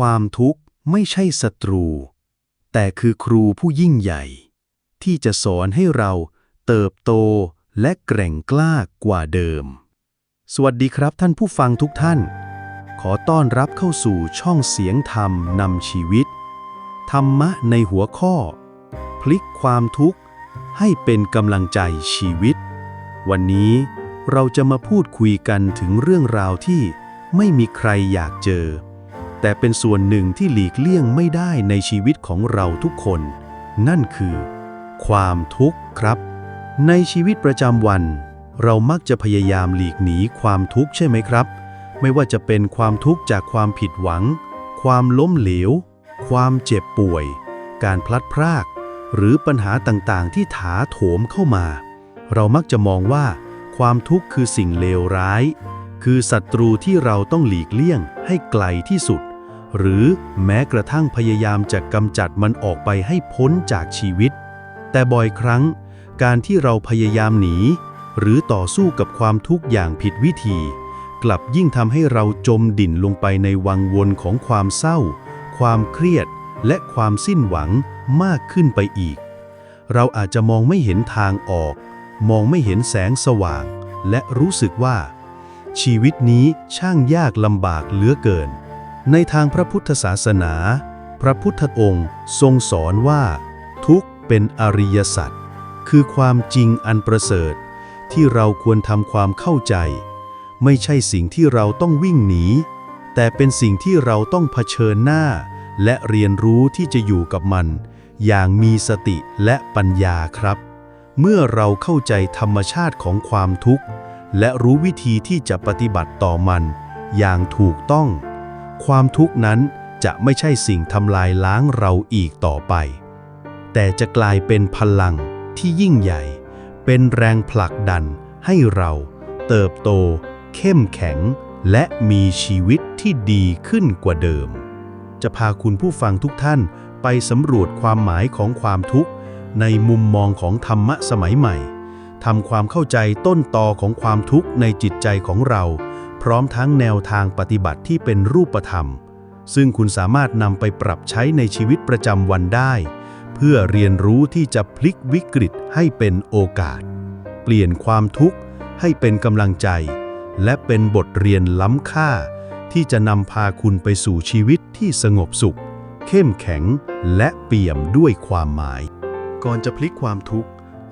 ความทุกข์ไม่ใช่ศัตรู แต่คือครูผู้ยิ่งใหญ่ ที่จะสอนให้เราเติบโตและแกร่งกล้ากว่าเดิม สวัสดีครับท่านผู้ฟังทุกท่าน ขอต้อนรับเข้าสู่ช่องเสียงธรรมนำชีวิต ธรรมะในหัวข้อ พลิกความทุกข์ ให้เป็นกำลังใจชีวิต วันนี้เราจะมาพูดคุยกันถึงเรื่องราวที่ไม่มีใครอยากเจอ แต่เป็นส่วนหนึ่งที่หลีกเลี่ยงไม่ได้ในชีวิตของเราทุกคน นั่นคือ ความทุกข์ครับ ในชีวิตประจำวัน เรามักจะพยายามหลีกหนีความทุกข์ใช่ไหมครับ ไม่ว่าจะเป็นความทุกข์จากความผิดหวัง ความล้มเหลว ความเจ็บป่วย การพลัดพราก หรือปัญหาต่างๆ ที่ถาโถมเข้ามา เรามักจะมองว่า ความทุกข์คือสิ่งเลวร้าย คือศัตรูที่เราต้องหลีกเลี่ยงให้ไกลที่สุด หรือแม้กระทั่งพยายามจะกำจัดมันออกไปให้พ้นจากชีวิต แต่บ่อยครั้ง การที่เราพยายามหนี หรือต่อสู้กับความทุกข์อย่างผิดวิธี กลับยิ่งทำให้เราจมดิ่นลงไปในวังวนของความเศร้า ความเครียด และความสิ้นหวังมากขึ้นไปอีก เราอาจจะมองไม่เห็นทางออก มองไม่เห็นแสงสว่าง และรู้สึกว่า ชีวิตนี้ช่างยากลำบากเหลือเกิน ในทางพระพุทธศาสนา พระพุทธองค์ทรงสอนว่า ทุกเป็นอริยสัจคือความจริงอันประเสริฐ ที่เราควรทำความเข้าใจ ไม่ใช่สิ่งที่เราต้องวิ่งหนี แต่เป็นสิ่งที่เราต้องเผชิญหน้า และเรียนรู้ที่จะอยู่กับมัน อย่างมีสติและปัญญาครับ เมื่อเราเข้าใจธรรมชาติของความทุกข์ และรู้วิธีที่จะปฏิบัติต่อมัน อย่างถูกต้อง ความทุกข์นั้นจะไม่ใช่สิ่งทำลายล้างเราอีกต่อไป แต่จะกลายเป็นพลังที่ยิ่งใหญ่ เป็นแรงผลักดันให้เราเติบโต เข้มแข็ง และมีชีวิตที่ดีขึ้นกว่าเดิม จะพาคุณผู้ฟังทุกท่านไปสำรวจความหมายของความทุกข์ ในมุมมองของธรรมะสมัยใหม่ทำความเข้าใจต้นตอของความทุกข์ในจิตใจของเรา พร้อมทั้งแนวทางปฏิบัติที่เป็นรูปธรรม ซึ่งคุณสามารถนำไปปรับใช้ในชีวิตประจำวันได้ เพื่อเรียนรู้ที่จะพลิกวิกฤตให้เป็นโอกาส เปลี่ยนความทุกข์ให้เป็นกำลังใจ และเป็นบทเรียนล้ำค่า ที่จะนำพาคุณไปสู่ชีวิตที่สงบสุข เข้มแข็งและเปี่ยมด้วยความหมาย ก่อนจะพลิกความทุกข์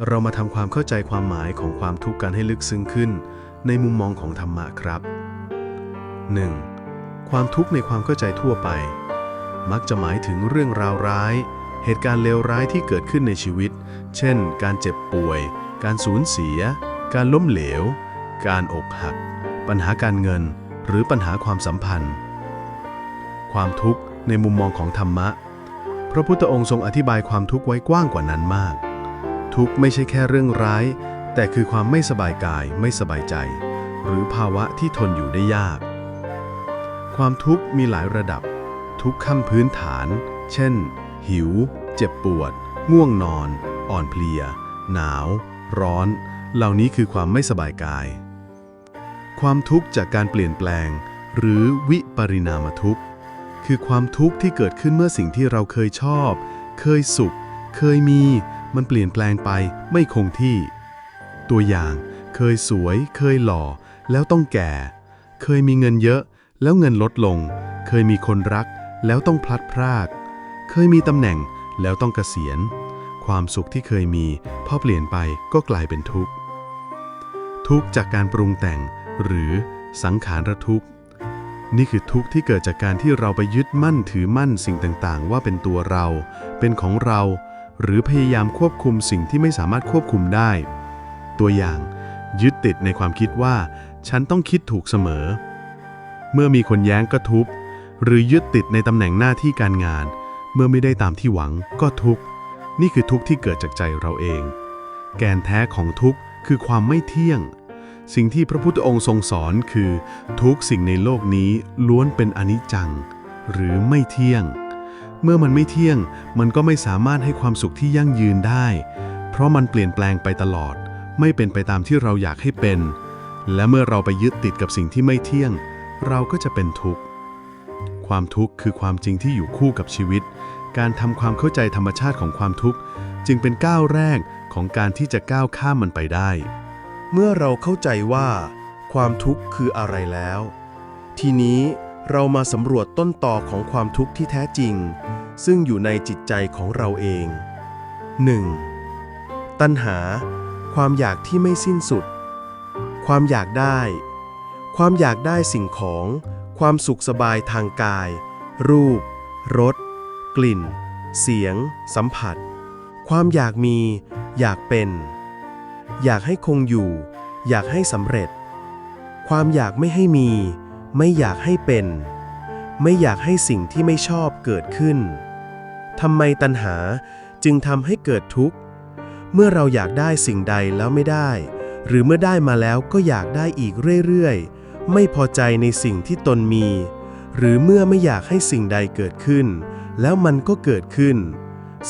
เรามาทำความเข้าใจความหมายของความทุกข์กันให้ลึกซึ้งขึ้น ในมุมมองของธรรมะครับ 1. ความทุกข์ในความเข้าใจทั่วไป มักจะหมายถึงเรื่องราวร้าย เหตุการณ์เลวร้ายที่เกิดขึ้นในชีวิต เช่น การเจ็บป่วย การสูญเสีย การล้มเหลว การอกหัก ปัญหาการเงิน หรือปัญหาความสัมพันธ์ ความทุกข์ในมุมมองของธรรมะ พระพุทธองค์ทรงอธิบายความทุกข์ไว้กว้างกว่านั้นมาก ทุกข์ไม่ใช่แค่เรื่องร้าย แต่คือความไม่สบายกายไม่สบายใจ หรือภาวะที่ทนอยู่ได้ยาก ความทุกข์มีหลายระดับ ทุกข์ขั้นพื้นฐาน เช่น หิว เจ็บปวด ง่วงนอน อ่อนเพลีย หนาว ร้อน เหล่านี้คือความไม่สบายกาย ความทุกข์จากการเปลี่ยนแปลง หรือวิปริณามทุกข์ คือความทุกข์ที่เกิดขึ้นเมื่อสิ่งที่เราเคยชอบ เคยสุข เคยมี มันเปลี่ยนแปลงไปไม่คงที่ ตัวอย่าง เคยสวย เคยหล่อ แล้วต้องแก่ เคยมีเงินเยอะ แล้วเงินลดลง เคยมีคนรักแล้วต้องพลัดพราก เคยมีตำแหน่งแล้วต้องเกษียณ ความสุขที่เคยมีพอเปลี่ยนไปก็กลายเป็นทุกข์ ทุกข์จากการปรุงแต่งหรือสังขารทุกข์ นี่คือทุกข์ที่เกิดจากการที่เราไปยึดมั่นถือมั่นสิ่งต่างๆ ว่าเป็นตัวเรา เป็นของเรา หรือพยายามควบคุมสิ่งที่ไม่สามารถควบคุมได้ ตัวอย่าง ยึดติดในความคิดว่า ฉันต้องคิดถูกเสมอ เมื่อมีคนแย้งก็ทุบ หรือยึดติดในตำแหน่งหน้าที่การงาน เมื่อไม่ได้ตามที่หวังก็ทุกข์ นี่คือทุกข์ที่เกิดจากใจเราเอง แกนแท้ของทุกข์คือความไม่เที่ยง สิ่งที่พระพุทธองค์ทรงสอนคือ ทุกสิ่งในโลกนี้ล้วนเป็นอนิจจัง หรือไม่เที่ยง เมื่อมันไม่เที่ยงมันก็ไม่สามารถให้ความสุขที่ยั่งยืนได้ เพราะมันเปลี่ยนแปลงไปตลอด ไม่เป็นไปตามที่เราอยากให้เป็น และเมื่อเราไปยึดติดกับสิ่งที่ไม่เที่ยง เราก็จะเป็นทุกข์ ความทุกข์คือความจริงที่อยู่คู่กับชีวิต การทำความเข้าใจธรรมชาติของความทุกข์จึงเป็นก้าวแรกของการที่จะก้าวข้ามมันไปได้ เมื่อเราเข้าใจว่า ความทุกข์คืออะไรแล้ว ทีนี้เรามาสำรวจต้นต่อของความทุกข์ที่แท้จริง ซึ่งอยู่ในจิตใจของเราเอง 1. ตัณหา ความอยากที่ไม่สิ้นสุด ความอยากได้ ความอยากได้สิ่งของ ความสุขสบายทางกาย รูป รส กลิ่น เสียง สัมผัส ความอยากมี อยากเป็น อยากให้คงอยู่ อยากให้สำเร็จ ความอยากไม่ให้มี ไม่อยากให้เป็น ไม่อยากให้สิ่งที่ไม่ชอบเกิดขึ้นทำไมตัณหาจึงทำให้เกิดทุกข์ เมื่อเราอยากได้สิ่งใดแล้วไม่ได้ หรือเมื่อได้มาแล้วก็อยากได้อีกเรื่อยๆ ไม่พอใจในสิ่งที่ตนมี หรือเมื่อไม่อยากให้สิ่งใดเกิดขึ้น แล้วมันก็เกิดขึ้น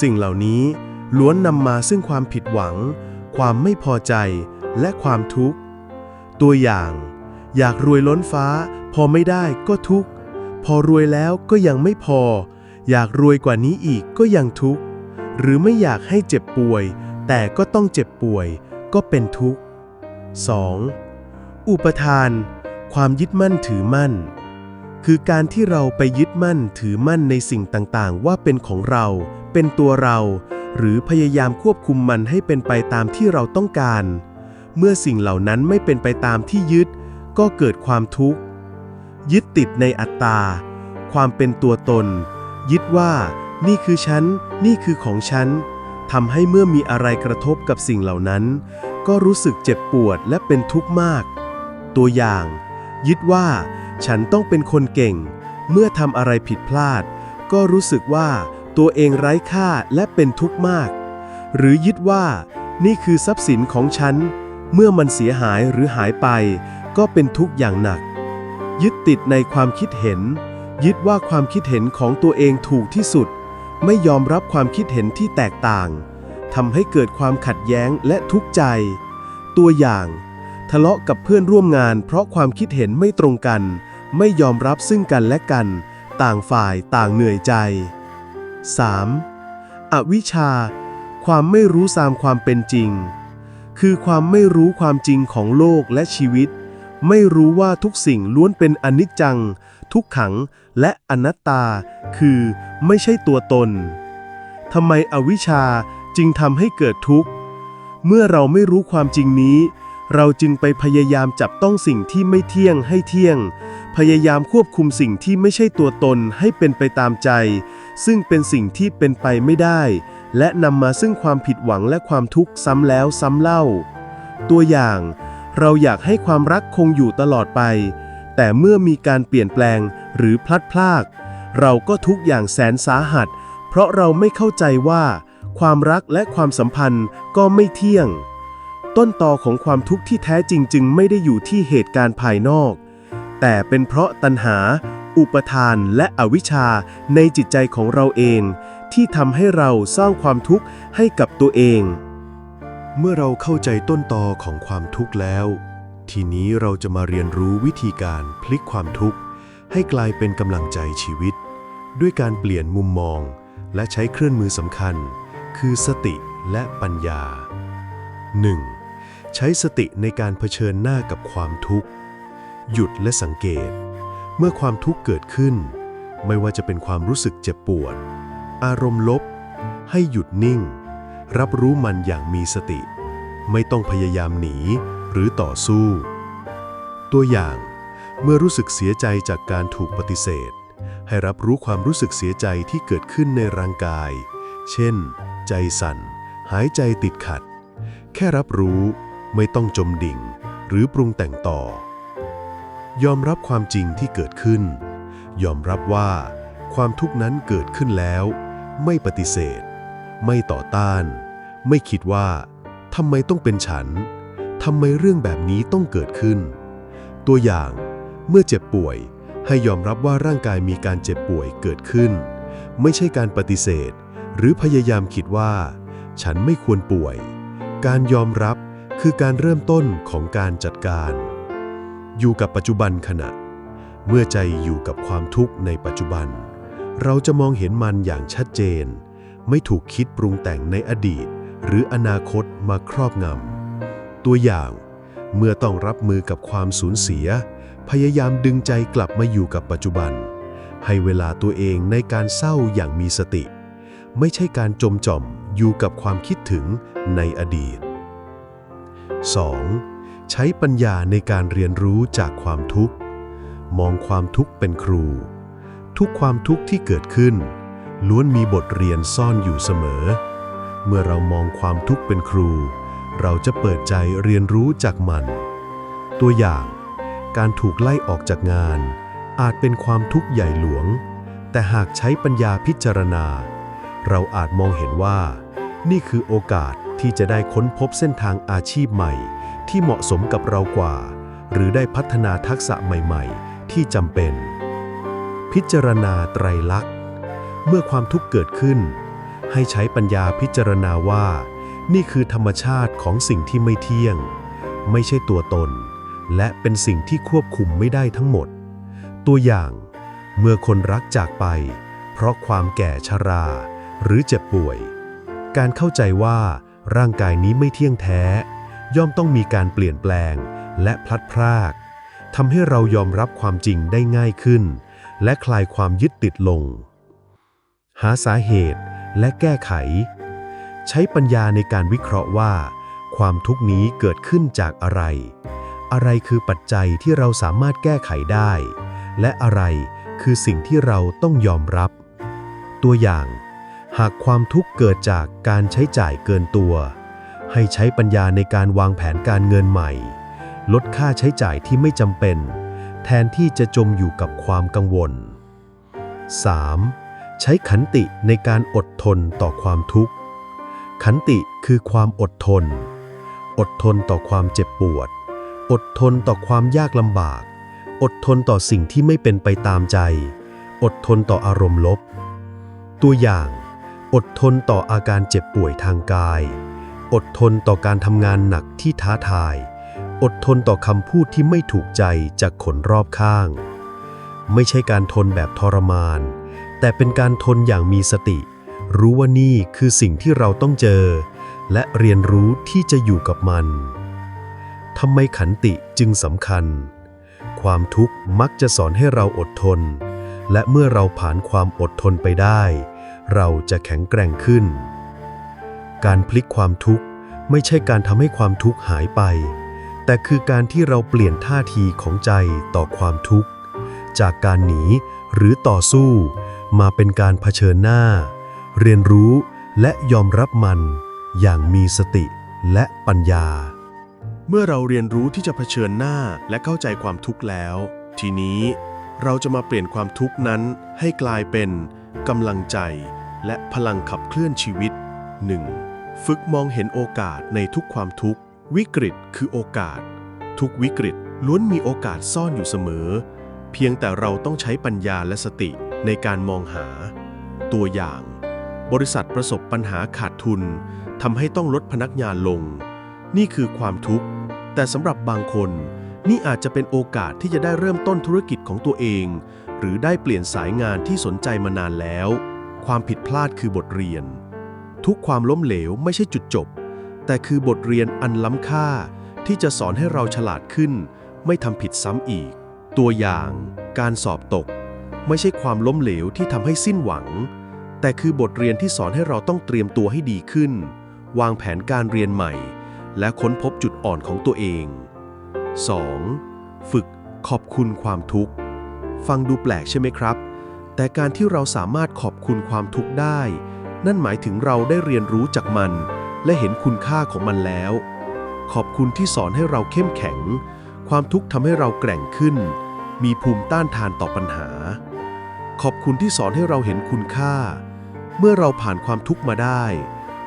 สิ่งเหล่านี้ล้วนนำมาซึ่งความผิดหวัง ความไม่พอใจและความทุกข์ ตัวอย่าง อยากรวยล้นฟ้า พอไม่ได้ก็ทุกข์ พอรวยแล้วก็ยังไม่พอ อยากรวยกว่านี้อีกก็ยังทุกข์ หรือไม่อยากให้เจ็บป่วย แต่ก็ต้องเจ็บป่วย ก็เป็นทุกข์ 2. อุปทาน ความยึดมั่นถือมั่น คือการที่เราไปยึดมั่นถือมั่นในสิ่งต่างๆ ว่าเป็นของเรา เป็นตัวเรา หรือพยายามควบคุมมันให้เป็นไปตามที่เราต้องการ เมื่อสิ่งเหล่านั้นไม่เป็นไปตามที่ยึด ก็เกิดความทุกข์ ยึดติดในอัตตา ความเป็นตัวตน ยึดว่า นี่คือฉัน นี่คือของฉันทำให้เมื่อมีอะไรกระทบกับสิ่งเหล่านั้น ก็รู้สึกเจ็บปวดและเป็นทุกข์มาก ตัวอย่าง ยึดว่า ฉันต้องเป็นคนเก่ง เมื่อทำอะไรผิดพลาด ก็รู้สึกว่าตัวเองไร้ค่าและเป็นทุกข์มาก หรือยึดว่า นี่คือทรัพย์สินของฉัน เมื่อมันเสียหายหรือหายไป ก็เป็นทุกข์อย่างหนัก ยึดติดในความคิดเห็น ยึดว่าความคิดเห็นของตัวเองถูกที่สุด ไม่ยอมรับความคิดเห็นที่แตกต่างทำให้เกิดความขัดแย้งและทุกข์ใจ ตัวอย่าง ทะเลาะกับเพื่อนร่วมงาน เพราะความคิดเห็นไม่ตรงกัน ไม่ยอมรับซึ่งกันและกัน ต่างฝ่ายต่างเหนื่อยใจ 3. อวิชชา ความไม่รู้ตามความเป็นจริง คือความไม่รู้ความจริงของโลกและชีวิต ไม่รู้ว่าทุกสิ่งล้วนเป็นอนิจจัง ทุกขังและอนัตตา คือไม่ใช่ตัวตนทำไมอวิชชาจึงทำให้เกิดทุกข์ เมื่อเราไม่รู้ความจริงนี้ เราจึงไปพยายามจับต้องสิ่งที่ไม่เที่ยงให้เที่ยง พยายามควบคุมสิ่งที่ไม่ใช่ตัวตนให้เป็นไปตามใจ ซึ่งเป็นสิ่งที่เป็นไปไม่ได้ และนำมาซึ่งความผิดหวังและความทุกข์ซ้ำแล้วซ้ำเล่า ตัวอย่าง เราอยากให้ความรักคงอยู่ตลอดไป แต่เมื่อมีการเปลี่ยนแปลงหรือพลัดพราก เราก็ทุกอย่างแสนสาหัส เพราะเราไม่เข้าใจว่า ความรักและความสัมพันธ์ก็ไม่เที่ยง ต้นตอของความทุกข์ที่แท้จริงจึงไม่ได้อยู่ที่เหตุการณ์ภายนอก แต่เป็นเพราะตัณหา อุปทานและอวิชชาในจิตใจของเราเอง ที่ทำให้เราสร้างความทุกข์ให้กับตัวเอง เมื่อเราเข้าใจต้นตอของความทุกข์แล้ว ทีนี้เราจะมาเรียนรู้วิธีการพลิกความทุกข์ ให้กลายเป็นกำลังใจชีวิต ด้วยการเปลี่ยนมุมมอง และใช้เครื่องมือสำคัญ คือสติและปัญญา 1. ใช้สติในการเผชิญหน้ากับความทุกข์ หยุดและสังเกต เมื่อความทุกข์เกิดขึ้น ไม่ว่าจะเป็นความรู้สึกเจ็บปวด อารมณ์ลบ ให้หยุดนิ่ง รับรู้มันอย่างมีสติ ไม่ต้องพยายามหนีหรือต่อสู้ ตัวอย่าง เมื่อรู้สึกเสียใจจากการถูกปฏิเสธ ให้รับรู้ความรู้สึกเสียใจที่เกิดขึ้นในร่างกาย เช่น ใจสั่น หายใจติดขัด แค่รับรู้ ไม่ต้องจมดิ่ง หรือปรุงแต่งต่อ ยอมรับความจริงที่เกิดขึ้น ยอมรับว่าความทุกข์นั้นเกิดขึ้นแล้ว ไม่ปฏิเสธ ไม่ต่อต้าน ไม่คิดว่าทำไมต้องเป็นฉันทำไมเรื่องแบบนี้ต้องเกิดขึ้น ตัวอย่างเมื่อเจ็บป่วยให้ยอมรับว่าร่างกายมีการเจ็บป่วยเกิดขึ้น ไม่ใช่การปฏิเสธ หรือพยายามคิดว่า ฉันไม่ควรป่วย การยอมรับ คือการเริ่มต้นของการจัดการ อยู่กับปัจจุบันขณะ เมื่อใจอยู่กับความทุกข์ในปัจจุบัน เราจะมองเห็นมันอย่างชัดเจน ไม่ถูกคิดปรุงแต่งในอดีต หรืออนาคตมาครอบงำตัวอย่าง เมื่อต้องรับมือกับความสูญเสีย พยายามดึงใจกลับมาอยู่กับปัจจุบัน ให้เวลาตัวเองในการเศร้าอย่างมีสติ ไม่ใช่การจมจ่อมอยู่กับความคิดถึงในอดีต 2. ใช้ปัญญาในการเรียนรู้จากความทุกข์ มองความทุกข์เป็นครู ทุกความทุกข์ที่เกิดขึ้น ล้วนมีบทเรียนซ่อนอยู่เสมอ เมื่อเรามองความทุกข์เป็นครู เราจะเปิดใจเรียนรู้จากมัน ตัวอย่าง การถูกไล่ออกจากงาน อาจเป็นความทุกข์ใหญ่หลวง แต่หากใช้ปัญญาพิจารณา เราอาจมองเห็นว่า นี่คือโอกาสที่จะได้ค้นพบเส้นทางอาชีพใหม่ ที่เหมาะสมกับเรากว่า หรือได้พัฒนาทักษะใหม่ๆ ที่จำเป็น พิจารณาไตรลักษณ์ เมื่อความทุกข์เกิดขึ้น ให้ใช้ปัญญาพิจารณาว่า นี่คือธรรมชาติของสิ่งที่ไม่เที่ยง ไม่ใช่ตัวตน และเป็นสิ่งที่ควบคุมไม่ได้ทั้งหมด ตัวอย่าง เมื่อคนรักจากไป เพราะความแก่ชรา หรือเจ็บป่วย การเข้าใจว่าร่างกายนี้ไม่เที่ยงแท้ ย่อมต้องมีการเปลี่ยนแปลงและพลัดพรากทำให้เรายอมรับความจริงได้ง่ายขึ้น และคลายความยึดติดลง หาสาเหตุและแก้ไข ใช้ปัญญาในการวิเคราะห์ว่า ความทุกข์นี้เกิดขึ้นจากอะไร อะไรคือปัจจัยที่เราสามารถแก้ไขได้ และอะไรคือสิ่งที่เราต้องยอมรับ ตัวอย่าง หากความทุกข์เกิดจากการใช้จ่ายเกินตัว ให้ใช้ปัญญาในการวางแผนการเงินใหม่ ลดค่าใช้จ่ายที่ไม่จำเป็น แทนที่จะจมอยู่กับความกังวล 3. ใช้ขันติในการอดทนต่อความทุกข์ ขันติคือความอดทน อดทนต่อความเจ็บปวด อดทนต่อความยากลำบาก อดทนต่อสิ่งที่ไม่เป็นไปตามใจ อดทนต่ออารมณ์ลบ ตัวอย่าง อดทนต่ออาการเจ็บป่วยทางกาย อดทนต่อการทำงานหนักที่ท้าทาย อดทนต่อคำพูดที่ไม่ถูกใจจากคนรอบข้าง ไม่ใช่การทนแบบทรมาน แต่เป็นการทนอย่างมีสติ รู้ว่านี่คือสิ่งที่เราต้องเจอ และเรียนรู้ที่จะอยู่กับมันทำไมขันติจึงสำคัญ ความทุกข์มักจะสอนให้เราอดทน และเมื่อเราผ่านความอดทนไปได้ เราจะแข็งแกร่งขึ้น การพลิกความทุกข์ไม่ใช่การทำให้ความทุกข์หายไป แต่คือการที่เราเปลี่ยนท่าทีของใจต่อความทุกข์ จากการหนีหรือต่อสู้ มาเป็นการเผชิญหน้า เรียนรู้และยอมรับมันอย่างมีสติและปัญญา เมื่อเราเรียนรู้ที่จะเผชิญหน้าและเข้าใจความทุกข์แล้ว ทีนี้เราจะมาเปลี่ยนความทุกข์นั้นให้กลายเป็นกำลังใจ และพลังขับเคลื่อนชีวิต 1. ฝึกมองเห็นโอกาสในทุกความทุกข์ วิกฤตคือโอกาส ทุกวิกฤตล้วนมีโอกาสซ่อนอยู่เสมอ เพียงแต่เราต้องใช้ปัญญาและสติในการมองหา ตัวอย่าง บริษัทประสบปัญหาขาดทุนทำให้ต้องลดพนักงานลง นี่คือความทุกข์ แต่สำหรับบางคน นี่อาจจะเป็นโอกาสที่จะได้เริ่มต้นธุรกิจของตัวเอง หรือได้เปลี่ยนสายงานที่สนใจมานานแล้ว ความผิดพลาดคือบทเรียน ทุกความล้มเหลวไม่ใช่จุดจบ แต่คือบทเรียนอันล้ำค่าที่จะสอนให้เราฉลาดขึ้น ไม่ทำผิดซ้ำอีก ตัวอย่าง การสอบตก ไม่ใช่ความล้มเหลวที่ทำให้สิ้นหวัง แต่คือบทเรียนที่สอนให้เราต้องเตรียมตัวให้ดีขึ้น วางแผนการเรียนใหม่ และค้นพบจุดอ่อนของตัวเอง 2. ฝึกขอบคุณความทุกข์ ฟังดูแปลกใช่ไหมครับ แต่การที่เราสามารถขอบคุณความทุกข์ได้ นั่นหมายถึงเราได้เรียนรู้จากมัน และเห็นคุณค่าของมันแล้ว ขอบคุณที่สอนให้เราเข้มแข็ง ความทุกข์ทำให้เราแกร่งขึ้น มีภูมิต้านทานต่อปัญหา ขอบคุณที่สอนให้เราเห็นคุณค่า เมื่อเราผ่านความทุกข์มาได้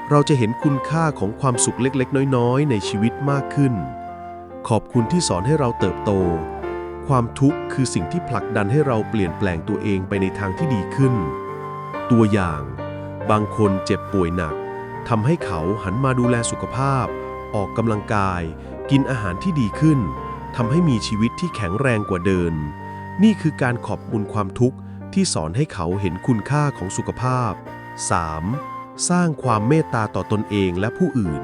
เราจะเห็นคุณค่าของความสุขเล็กๆ น้อยๆ ในชีวิตมากขึ้น ขอบคุณที่สอนให้เราเติบโต ความทุกข์คือสิ่งที่ผลักดันให้เราเปลี่ยนแปลงตัวเองไปในทางที่ดีขึ้น ตัวอย่าง บางคนเจ็บป่วยหนักทำให้เขาหันมาดูแลสุขภาพ ออกกำลังกาย กินอาหารที่ดีขึ้นทำให้มีชีวิตที่แข็งแรงกว่าเดิม นี่คือการขอบคุณความทุกข์ที่สอนให้เขาเห็นคุณค่าของสุขภาพ 3. สร้างความเมตตาต่อตนเองและผู้อื่น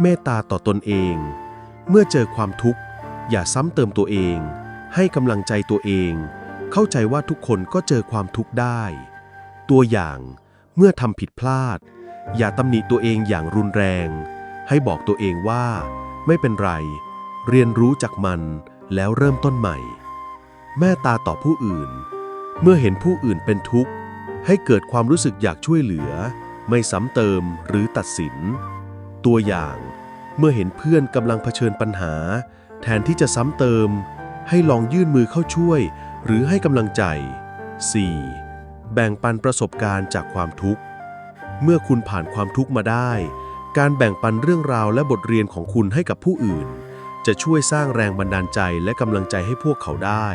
เมตตาต่อตนเอง เมื่อเจอความทุกข์ อย่าซ้ำเติมตัวเอง ให้กำลังใจตัวเอง เข้าใจว่าทุกคนก็เจอความทุกข์ได้ ตัวอย่างเมื่อทำผิดพลาด อย่าตำหนิตัวเองอย่างรุนแรง ให้บอกตัวเองว่า ไม่เป็นไร เรียนรู้จากมันแล้วเริ่มต้นใหม่ แม่ตาต่อผู้อื่น เมื่อเห็นผู้อื่นเป็นทุกข์ ให้เกิดความรู้สึกอยากช่วยเหลือ ไม่ซ้ำเติมหรือตัดสิน ตัวอย่าง เมื่อเห็นเพื่อนกำลังเผชิญปัญหา แทนที่จะซ้ำเติม ให้ลองยื่นมือเข้าช่วย หรือให้กำลังใจ 4. แบ่งปันประสบการณ์จากความทุกข์ เมื่อคุณผ่านความทุกข์มาได้ การแบ่งปันเรื่องราวและบทเรียนของคุณให้กับผู้อื่น จะช่วยสร้างแรงบันดาลใจและกำลังใจให้พวกเขาได้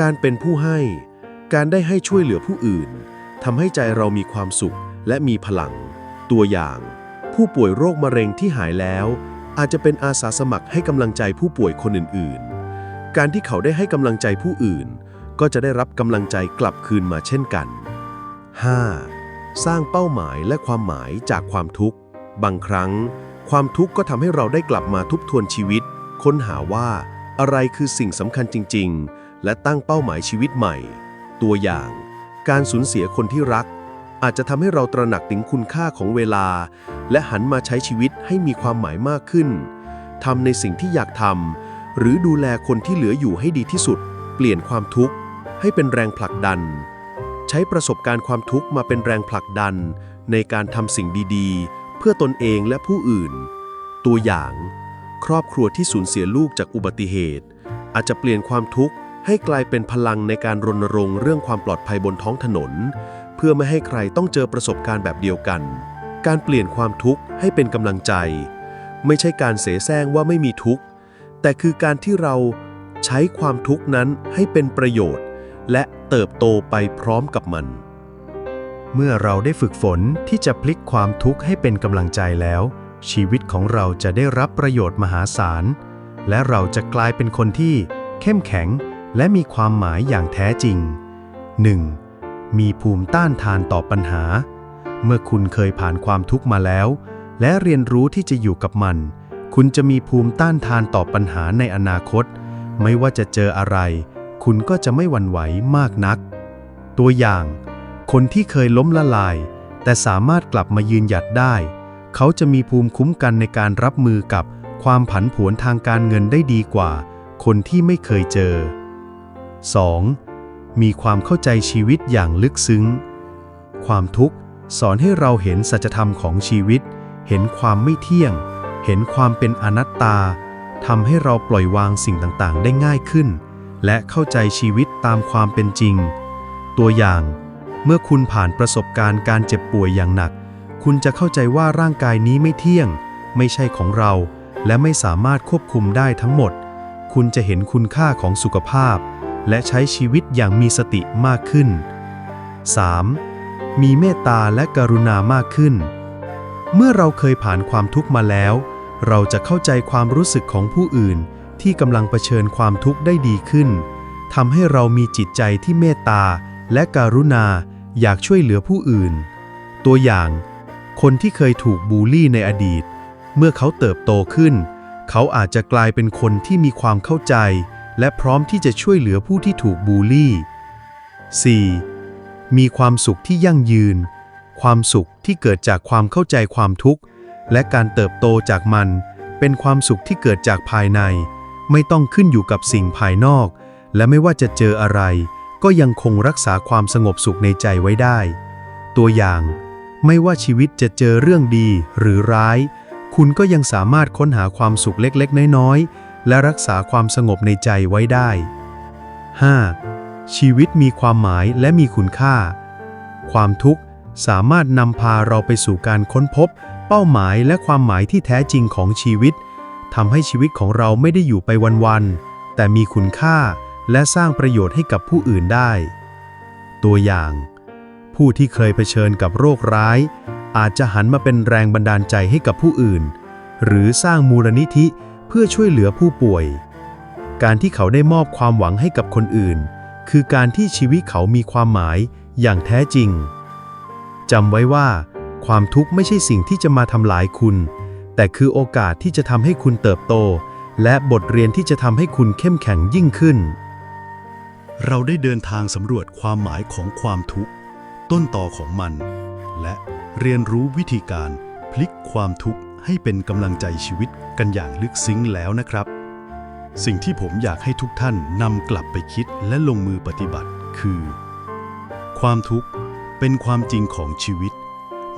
การเป็นผู้ให้ การได้ให้ช่วยเหลือผู้อื่นทำให้ใจเรามีความสุขและมีพลัง ตัวอย่าง ผู้ป่วยโรคมะเร็งที่หายแล้ว อาจจะเป็นอาสาสมัครให้กำลังใจผู้ป่วยคนอื่นๆ การที่เขาได้ให้กำลังใจผู้อื่น ก็จะได้รับกำลังใจกลับคืนมาเช่นกัน 5. สร้างเป้าหมายและความหมายจากความทุกข์ บางครั้ง ความทุกข์ก็ทำให้เราได้กลับมาทบทวนชีวิต ค้นหาว่าอะไรคือสิ่งสำคัญจริง ๆ และตั้งเป้าหมายชีวิตใหม่ ตัวอย่าง การสูญเสียคนที่รัก อาจจะทำให้เราตระหนักถึงคุณค่าของเวลา และหันมาใช้ชีวิตให้มีความหมายมากขึ้นทำในสิ่งที่อยากทำ หรือดูแลคนที่เหลืออยู่ให้ดีที่สุด เปลี่ยนความทุกข์ให้เป็นแรงผลักดัน ใช้ประสบการณ์ความทุกข์มาเป็นแรงผลักดัน ในการทำสิ่งดีๆ เพื่อตนเองและผู้อื่น ตัวอย่าง ครอบครัวที่สูญเสียลูกจากอุบัติเหตุ อาจจะเปลี่ยนความทุกข์ให้กลายเป็นพลังในการรณรงค์เรื่องความปลอดภัยบนท้องถนน เพื่อไม่ให้ใครต้องเจอประสบการณ์แบบเดียวกัน การเปลี่ยนความทุกข์ให้เป็นกำลังใจ ไม่ใช่การเสแสร้งว่าไม่มีทุกข์ แต่คือการที่เราใช้ความทุกข์นั้นให้เป็นประโยชน์ และเติบโตไปพร้อมกับมัน เมื่อเราได้ฝึกฝนที่จะพลิกความทุกข์ให้เป็นกำลังใจแล้ว ชีวิตของเราจะได้รับประโยชน์มหาศาล และเราจะกลายเป็นคนที่ เข้มแข็งและมีความหมายอย่างแท้จริง 1. มีภูมิต้านทานต่อปัญหา เมื่อคุณเคยผ่านความทุกข์มาแล้ว และเรียนรู้ที่จะอยู่กับมัน คุณจะมีภูมิต้านทานต่อปัญหาในอนาคต ไม่ว่าจะเจออะไร คุณก็จะไม่หวั่นไหวมากนัก ตัวอย่าง คนที่เคยล้มละลาย แต่สามารถกลับมายืนหยัดได้ เขาจะมีภูมิคุ้มกันในการรับมือกับความผันผวนทางการเงินได้ดีกว่า คนที่ไม่เคยเจอ 2. มีความเข้าใจชีวิตอย่างลึกซึ้ง ความทุกข์สอนให้เราเห็นสัจธรรมของชีวิต เห็นความไม่เที่ยง เห็นความเป็นอนัตตาทำให้เราปล่อยวางสิ่งต่างๆ ได้ง่ายขึ้น และเข้าใจชีวิตตามความเป็นจริง ตัวอย่าง เมื่อคุณผ่านประสบการณ์การเจ็บป่วยอย่างหนัก คุณจะเข้าใจว่าร่างกายนี้ไม่เที่ยง ไม่ใช่ของเรา และไม่สามารถควบคุมได้ทั้งหมด คุณจะเห็นคุณค่าของสุขภาพ และใช้ชีวิตอย่างมีสติมากขึ้น 3. มีเมตตาและกรุณามากขึ้น เมื่อเราเคยผ่านความทุกข์มาแล้ว เราจะเข้าใจความรู้สึกของผู้อื่นที่กำลังเผชิญความทุกข์ได้ดีขึ้นทำให้เรามีจิตใจที่เมตตาและกรุณาอยากช่วยเหลือผู้อื่น ตัวอย่าง คนที่เคยถูกบูลลี่ในอดีต เมื่อเขาเติบโตขึ้น เขาอาจจะกลายเป็นคนที่มีความเข้าใจ และพร้อมที่จะช่วยเหลือผู้ที่ถูกบูลลี่ 4. มีความสุขที่ยั่งยืน ความสุขที่เกิดจากความเข้าใจความทุกข์ และการเติบโตจากมัน เป็นความสุขที่เกิดจากภายใน ไม่ต้องขึ้นอยู่กับสิ่งภายนอก และไม่ว่าจะเจออะไร ก็ยังคงรักษาความสงบสุขในใจไว้ได้ ตัวอย่าง ไม่ว่าชีวิตจะเจอเรื่องดีหรือร้าย คุณก็ยังสามารถค้นหาความสุขเล็กๆ น้อยๆ และรักษาความสงบในใจไว้ได้ 5. ชีวิตมีความหมายและมีคุณค่า ความทุกข์สามารถนำพาเราไปสู่การค้นพบ เป้าหมายและความหมายที่แท้จริงของชีวิตทำให้ชีวิตของเราไม่ได้อยู่ไปวันๆ แต่มีคุณค่าและสร้างประโยชน์ให้กับผู้อื่นได้ ตัวอย่าง ผู้ที่เคยเผชิญกับโรคร้าย อาจจะหันมาเป็นแรงบันดาลใจให้กับผู้อื่น หรือสร้างมูลนิธิเพื่อช่วยเหลือผู้ป่วย การที่เขาได้มอบความหวังให้กับคนอื่น คือการที่ชีวิตเขามีความหมายอย่างแท้จริงจำไว้ว่า ความทุกข์ไม่ใช่สิ่งที่จะมาทำลายคุณ แต่คือโอกาสที่จะทำให้คุณเติบโต และบทเรียนที่จะทำให้คุณเข้มแข็งยิ่งขึ้น เราได้เดินทางสำรวจความหมายของความทุกข์ ต้นต่อของมัน และเรียนรู้วิธีการพลิกความทุกข์ให้เป็นกำลังใจชีวิตกันอย่างลึกซึ้งแล้วนะครับ สิ่งที่ผมอยากให้ทุกท่านนำกลับไปคิดและลงมือปฏิบัติคือ ความทุกข์เป็นความจริงของชีวิต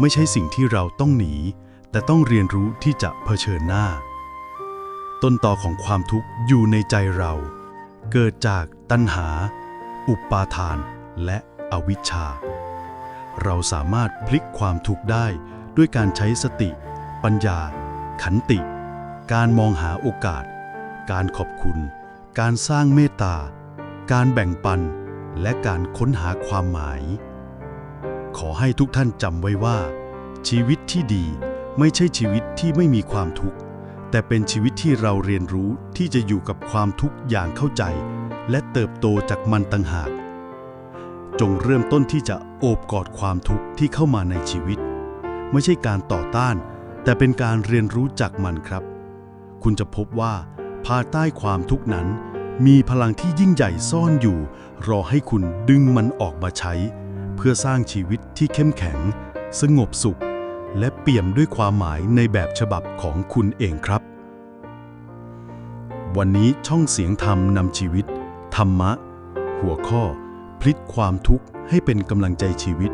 ไม่ใช่สิ่งที่เราต้องหนี แต่ต้องเรียนรู้ที่จะเผชิญหน้า ต้นต่อของความทุกข์อยู่ในใจเรา เกิดจากตัณหา อุปาทาน และอวิชชา เราสามารถพลิกความทุกข์ได้ด้วยการใช้สติ ปัญญา ขันติ การมองหาโอกาส การขอบคุณ การสร้างเมตตา การแบ่งปัน และการค้นหาความหมาย ขอให้ทุกท่านจำไว้ว่า ชีวิตที่ดีไม่ใช่ชีวิตที่ไม่มีความทุกข์ แต่เป็นชีวิตที่เราเรียนรู้ที่จะอยู่กับความทุกข์อย่างเข้าใจ และเติบโตจากมันต่างหาก จงเริ่มต้นที่จะโอบกอดความทุกข์ที่เข้ามาในชีวิต ไม่ใช่การต่อต้าน แต่เป็นการเรียนรู้จากมันครับ คุณจะพบว่าภายใต้ความทุกข์นั้น มีพลังที่ยิ่งใหญ่ซ่อนอยู่ รอให้คุณดึงมันออกมาใช้ เพื่อสร้างชีวิตที่เข้มแข็ง สงบสุข และเปี่ยมด้วยความหมายในแบบฉบับของคุณเองครับ วันนี้ช่องเสียงธรรมนำชีวิต ธรรมะ หัวข้อ พลิกความทุกข์ให้เป็นกำลังใจชีวิต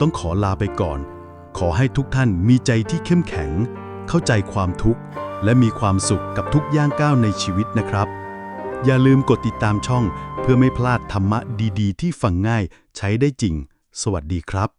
ต้องขอลาไปก่อน ขอให้ทุกท่านมีใจที่เข้มแข็ง เข้าใจความทุกข์ และมีความสุขกับทุกย่างก้าวในชีวิตนะครับอย่าลืมกดติดตามช่องเพื่อไม่พลาดธรรมะดี ๆ ที่ฟังง่ายใช้ได้จริง สวัสดีครับ